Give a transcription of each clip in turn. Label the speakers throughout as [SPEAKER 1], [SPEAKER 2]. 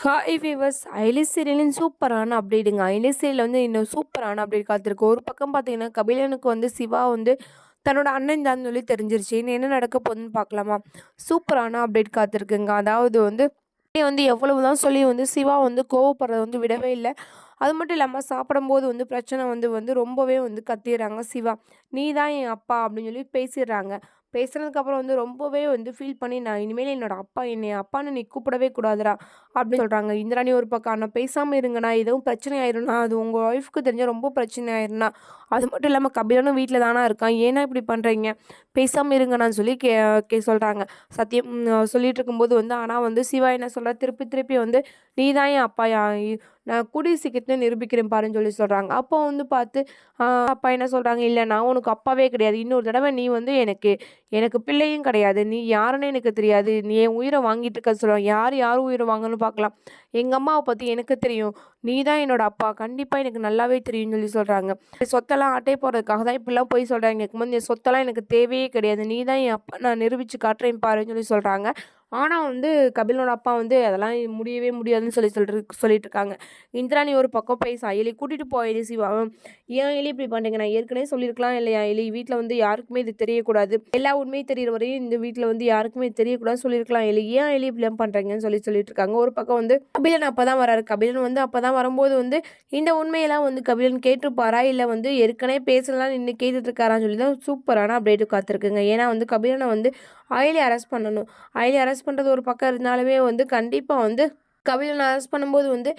[SPEAKER 1] Hi viewers ஐலிஸ் சீரியலின் சூப்பரான அப்டேட்டுங்க ஐலிஸ் serial வந்து இன்னும் சூப்பரான அப்டேட் காத்திருக்கு. ஒரு பக்கம் பார்த்தீங்கன்னா கபிலனுக்கு வந்து சிவா வந்து தன்னோட அண்ணன் தான் சொல்லி தெரிஞ்சிருச்சு. இன்னும் என்ன நடக்க போகுதுன்னு பார்க்கலாமா சூப்பரான அப்டேட் காத்திருக்குங்க. அதாவது வந்து வந்து எவ்வளவு தான் சொல்லி வந்து சிவா வந்து கோவப்படுறத வந்து விடவே இல்லை. அது மட்டும் இல்லாமல் சாப்பிடும்போது வந்து பிரச்சனை வந்து வந்து ரொம்பவே வந்து கத்திடுறாங்க சிவா. நீ தான் என் அப்பா அப்படின்னு சொல்லி பேசிடுறாங்க. பேசுனதுக்கப்புறம் வந்து ரொம்பவே வந்து ஃபீல் பண்ணி நான் இனிமேல் என்னோட அப்பா என்னை அப்பான்னு நீ கூப்பிடவே கூடாதுடா அப்படின்னு சொல்கிறாங்க இந்திராணி ஒரு பக்கம் நான் பேசாமல் இருங்கண்ணா எதுவும் பிரச்சனை ஆயிரும்னா அது உங்கள் ஒய்ஃப்க்கு தெரிஞ்சால் ரொம்ப பிரச்சனை ஆயிரும்னா அது மட்டும் இல்லாமல் கபிலனும் வீட்டில் தானே இருக்கான். ஏன்னா இப்படி பண்ணுறீங்க பேசாமல் இருங்கண்ணான்னு சொல்லி கே கே சொல்கிறாங்க சத்தியம் சொல்லிட்டு இருக்கும்போது வந்து ஆனால் வந்து சிவா என்ன சொல்கிறா திருப்பி திருப்பி வந்து நீ தான் என் அப்பா நான் கூடிய சீக்கிரத்தில் நிரூபிக்கிறேன் பாருன்னு சொல்லி சொல்கிறாங்க அப்போ வந்து பார்த்து அப்பா என்ன சொல்கிறாங்க இல்லை நான் உனக்கு அப்பாவே கிடையாது. இன்னொரு தடவை நீ வந்து எனக்கு எனக்கு பிள்ளையும் கிடையாது. நீ யாருன்னு எனக்கு தெரியாது. நீ என் உயிரை வாங்கிட்டு இருக்க சொல்லுவாங்க. யார் யார் உயிரை வாங்கன்னு பார்க்கலாம். எங்கள் அம்மாவை பற்றி எனக்கு தெரியும். நீ தான் என்னோட அப்பா. கண்டிப்பாக எனக்கு நல்லாவே தெரியும்னு சொல்லி சொல்கிறாங்க சொத்தெல்லாம் ஆட்டை போகிறதுக்காக தான் இப்படிலாம் போய் சொல்கிறாங்க இருக்கும்போது என் சொத்தெல்லாம் எனக்கு தேவையே கிடையாது. நீ தான் என் அப்பா நான் நிரூபித்து காட்டுறேன் பாருன்னு சொல்லி சொல்கிறாங்க ஆனால் வந்து கபிலோட அப்பா வந்து அதெல்லாம் முடியவே முடியாதுன்னு சொல்லி சொல்லிட்டு சொல்லிட்டு இருக்காங்க இந்திராணி ஒரு பக்கம் பேசா எலி கூட்டிகிட்டு போயிடு சிவா ஏன் எலி இப்படி பண்ணுறீங்க நான் ஏற்கனவே சொல்லியிருக்கலாம் இல்லையா எலி வீட்டில் வந்து யாருக்குமே இது தெரியக்கூடாது. எல்லா உண்மையும் தெரியிற வரையும் இந்த வீட்டில் வந்து யாருக்குமே தெரியக்கூடாது சொல்லியிருக்கலாம் எலி ஏன் எலி இப்படி பண்ணுறீங்கன்னு சொல்லி சொல்லிட்டு இருக்காங்க ஒரு பக்கம் வந்து கபிலன் அப்போ தான் வராரு. கபிலன் வந்து அப்போ தான் வரும்போது வந்து இந்த உண்மையெல்லாம் வந்து கபிலன் கேட்டிருப்பாரா? இல்லை வந்து ஏற்கனவே பேசலாம் நின்று கேட்டுட்டு இருக்காரான்னு சொல்லி தான் சூப்பரான அப்டேட்டு காத்திருக்குங்க. ஏன்னா வந்து கபிலனை வந்து அயலி அரெஸ்ட் பண்ணணும். அயலி அரெஸ்ட் பண்ணுறது ஒரு பக்கம் இருந்தாலுமே வந்து கண்டிப்பாக வந்து கபிலனை அரெஸ்ட் பண்ணும்போது வந்து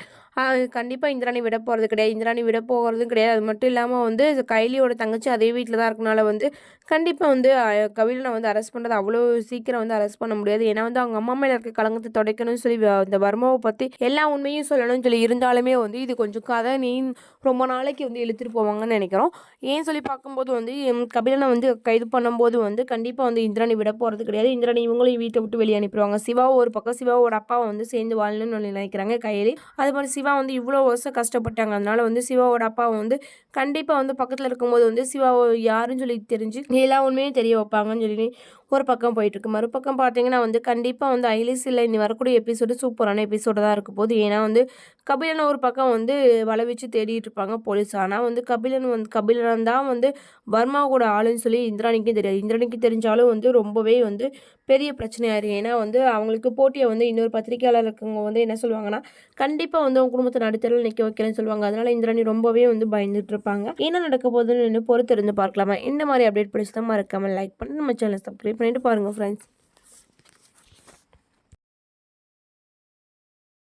[SPEAKER 1] கண்டிப்பாக இந்திராணி விட போகிறது கிடையாது. இந்திராணி விட போகிறதும் கிடையாது. அது மட்டும் இல்லாமல் வந்து கைலியோட தங்கச்சி அதே வீட்டில் தான் இருக்கனால வந்து கண்டிப்பாக வந்து கபிலனை வந்து அரெஸ்ட் பண்ணுறது அவ்வளோ சீக்கிரம் வந்து அரெஸ்ட் பண்ண முடியாது. ஏன்னா வந்து அவங்க அம்மா மேலே இருக்க கலங்கத்தை துடைக்கணும்னு சொல்லி இந்த வர்மாவை பற்றி எல்லா உண்மையும் சொல்லணும்னு சொல்லி இருந்தாலுமே வந்து இது கொஞ்சம் கதை. நீ ரொம்ப நாளைக்கு வந்து இழுத்துட்டு போவாங்கன்னு நினைக்கிறோம். ஏன் சொல்லி பார்க்கும்போது வந்து கபிலனை வந்து கைது பண்ணும்போது வந்து கண்டிப்பாக வந்து இந்திராணி விட போகிறது கிடையாது. இந்திராணி இவங்களையும் வீட்டை விட்டு வெளியே அனுப்பிடுவாங்க. சிவாவை ஒரு பக்கம் சிவாவோட அப்பாவை வந்து சேர்ந்து வாழணும்னு நினைக்கிறாங்க கையிலே. அது மாதிரி சிவா வந்து இவ்வளோ வருஷம் கஷ்டப்பட்டாங்க. அதனால வந்து சிவாவோட அப்பாவை வந்து கண்டிப்பாக வந்து பக்கத்தில் இருக்கும்போது வந்து சிவாவை யாருன்னு சொல்லி தெரிஞ்சு எல்லா உண்மையும் தெரிய வைப்பாங்கன்னு சொல்லி ஒரு பக்கம் போயிட்டுருக்கு. மறுபக்கம் பார்த்தீங்கன்னா வந்து கண்டிப்பாக வந்து ஐலிஸில் இனி வரக்கூடிய எபிசோடு சூப்பரான எபிசோடு தான் இருக்க போது ஏன்னா வந்து கபிலன் ஒரு பக்கம் வந்து வளவிச்சு வச்சு தேடிட்டு இருப்பாங்க போலீஸ். ஆனால் வந்து கபிலன் வந்து கபிலன் தான் வந்து வர்மாவோட ஆளுன்னு சொல்லி இந்திராணிக்கும் தெரியாது. இந்திராணிக்கு தெரிஞ்சாலும் வந்து ரொம்பவே வந்து பெரிய பிரச்சனையாயிரு ஏன்னா வந்து அவங்களுக்கு போட்டியை வந்து இன்னொரு பத்திரிகையாளர் இருக்கவங்க வந்து என்ன சொல்லுவாங்கன்னா கண்டிப்பாக வந்து அவங்க குடும்பத்தை நடுத்தரில் நிற்க வைக்கிறேன்னு சொல்லுவாங்க. அதனால இந்திராணி ரொம்பவே வந்து பயந்துட்டு இருப்பாங்க. என்ன நடக்க போகுதுன்னு பொறுத்திருந்து பார்க்கலாமா? இந்த மாதிரி அப்டேட் பிடிச்சதான் மறக்காமல் லைக் பண்ணி நம்ம சேனல் சப்ஸ்கிரைப் பண்ணிவிட்டு பாருங்கள் ஃப்ரெண்ட்ஸ்